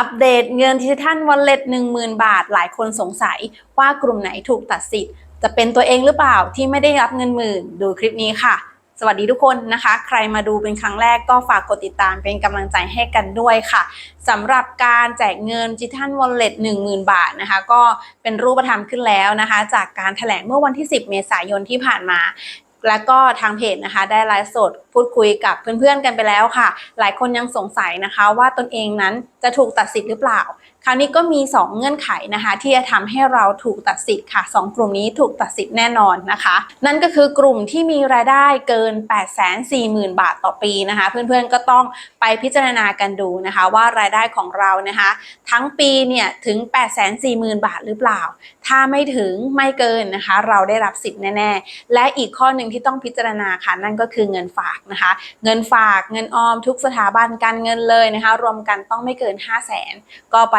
อัปเดตเงินดิจิทัลวอลเล็ต10,000บาท หลายคนสงสัยว่ากลุ่มไหนถูกตัดสิทธิ์ จะเป็นตัวเองหรือเปล่าที่ไม่ได้รับเงินหมื่น ดูคลิปนี้ค่ะ สวัสดีทุกคนนะคะ ใครมาดูเป็นครั้งแรกก็ฝากกดติดตามเป็นกำลังใจให้กันด้วยค่ะสำหรับการแจกเงินดิจิทัลวอลเล็ต10,000บาทนะคะ ก็เป็นรูปธรรมขึ้นแล้วนะคะ จากการแถลงเมื่อวันที่ 10 เมษายนที่ผ่านมา แล้วก็ทางเพจนะคะ ได้ไลฟ์สดพูดคุยกับเพื่อนๆกันไปแล้วค่ะ หลายคนยังสงสัยนะคะ ว่าตนเองนั้นจะถูกตัดสิทธิ์หรือเปล่า คราวนี้ก็มี 2 เงื่อนไขนะคะ ที่จะทำให้เราถูกตัดสิทธิ์ค่ะ 2 กลุ่มนี้ถูกตัดสิทธิ์แน่นอนนะคะ นั่นก็คือกลุ่มที่มีรายได้เกิน 840,000 บาทต่อปีนะคะ เพื่อนๆก็ต้องไปพิจารณากันดูนะคะ ว่ารายได้ของเรานะคะ ทั้งปีเนี่ยถึง 840,000 บาทหรือเปล่า ถ้าไม่ถึงไม่เกินนะคะ เราได้รับสิทธิ์แน่ๆและอีกข้อหนึ่งที่ต้องพิจารณาค่ะนั่นก็คือเงินฝากนะคะ เงินฝากเงินออมทุกสถาบันการเงินเลยนะคะ รวมกันต้องไม่เกิน 5 0 0แสนก็ไป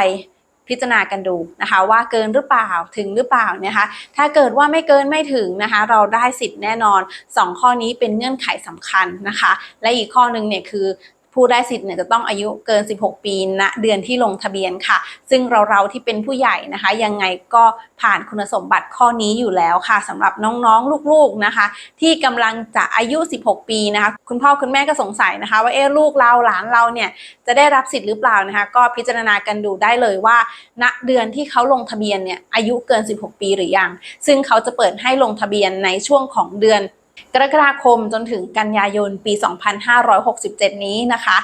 พิจารณากันดูนะคะ ว่าเกินหรือเปล่าถึงหรือเปล่านะคะ ถ้าเกิดว่าไม่เกินไม่ถึงนะคะ เราได้สิทธิ์แน่นอน 2 ข้อนี้เป็นเงื่อนไขสำคัญนะคะ และอีกข้อหนึ่งเนี่ยคือ ผู้ได้สิทธิ์เนี่ยจะต้องอายุเกิน 16 ปีณเดือนที่ลงทะเบียนค่ะ ซึ่งเราเราๆที่เป็นผู้ใหญ่นะคะ ยังไงก็ผ่านคุณสมบัติข้อนี้อยู่แล้วค่ะสำหรับน้องๆลูกๆนะคะ ที่กำลังจะอายุ 16 ปีนะคะ คุณพ่อคุณแม่ก็สงสัยนะคะ ว่าเอ๊ะลูกเราหลานเราเนี่ยจะได้รับสิทธิ์หรือเปล่านะคะ ก็พิจารณากันดูได้เลยว่า ณเดือนที่เขาลงทะเบียนเนี่ยอายุเกิน 16 ปีหรือยัง ซึ่งเขาจะเปิดให้ลงทะเบียนในช่วงของเดือน กรกฎาคมจนถึงกันยายนปี 2567 นี้นะคะ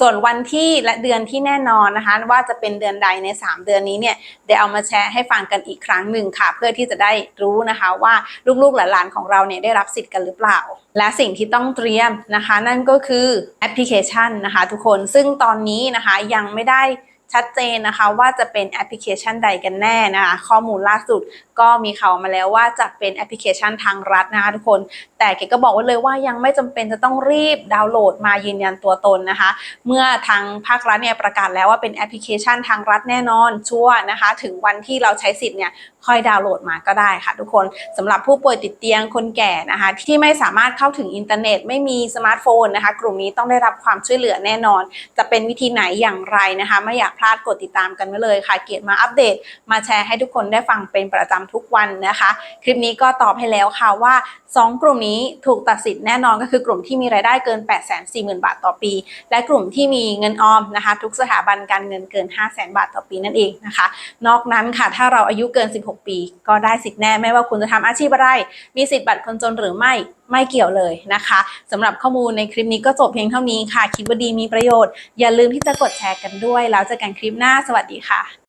ส่วนวันที่และเดือนที่แน่นอนนะคะ ว่าจะเป็นเดือนใดใน 3 เดือนนี้เนี่ยเดี๋ยวเอามาแชร์ให้ฟังกันอีกครั้งหนึ่งค่ะ เพื่อที่จะได้รู้นะคะว่าลูกๆหลานๆของเราเนี่ยได้รับสิทธิ์กันหรือเปล่าและสิ่งที่ต้องเตรียมนะคะ นั่นก็คือแอปพลิเคชันนะคะ ทุกคนซึ่งตอนนี้นะคะยังไม่ได้ ชัดเจนนะคะว่าจะเป็นแอปพลิเคชันใดกันแน่นะคะ ข้อมูลล่าสุดก็มีข่าวมาแล้วว่าจะเป็นแอปพลิเคชันทางรัฐนะคะทุกคน แต่เกก็บอกไว้เลยว่ายังไม่จำเป็นจะต้องรีบดาวน์โหลดมายืนยันตัวตนนะคะ เมื่อทางภาครัฐเนี่ยประกาศแล้วว่าเป็นแอปพลิเคชันทางรัฐแน่นอนชัวนะคะ ถึงวันที่เราใช้สิทธิ์เนี่ยค่อยดาวน์โหลดมาก็ได้ค่ะทุกคนสำหรับผู้ป่วยติดเตียงคนแก่นะคะ ที่ไม่สามารถเข้าถึงอินเทอร์เน็ต ไม่มีสมาร์ทโฟนนะคะ กลุ่มนี้ต้องได้รับความช่วยเหลือแน่นอน จะเป็นวิธีไหนอย่างไรนะคะไม่อยากพลาดกดติดตามกันไว้เลยค่ะ เกียรติมาอัปเดต มาแชร์ให้ทุกคนได้ฟังเป็นประจำทุกวันนะคะ คลิปนี้ก็ตอบให้แล้วค่ะว่า 2 กลุ่มนี้ถูกตัดสิทธิ์แน่นอนก็คือกลุ่มที่มีรายได้เกิน 8 4 0 0 0 0 บาทต่อปี และกลุ่มที่มีเงินออมนะคะ ทุกสถาบันการเงินเกิน 5 0 0 0 0 0 บาทต่อปีนั่นเองนะคะ นอกนั้นค่ะถ้าเราอายุเกิน 16 ปี ก็ได้สิทธิ์แน่ไม่ว่าคุณจะทำอาชีพอะไร มีสิทธิ์บัตรคนจนหรือไม่ไม่เกี่ยวเลยนะคะสำหรับข้อมูลในคลิปนี้ก็จบเพียงเท่านี้ค่ะ คิดว่าดีมีประโยชน์ อย่าลืมที่จะกดแชร์กันด้วย แล้วเจอกันคลิปหน้าสวัสดีค่ะ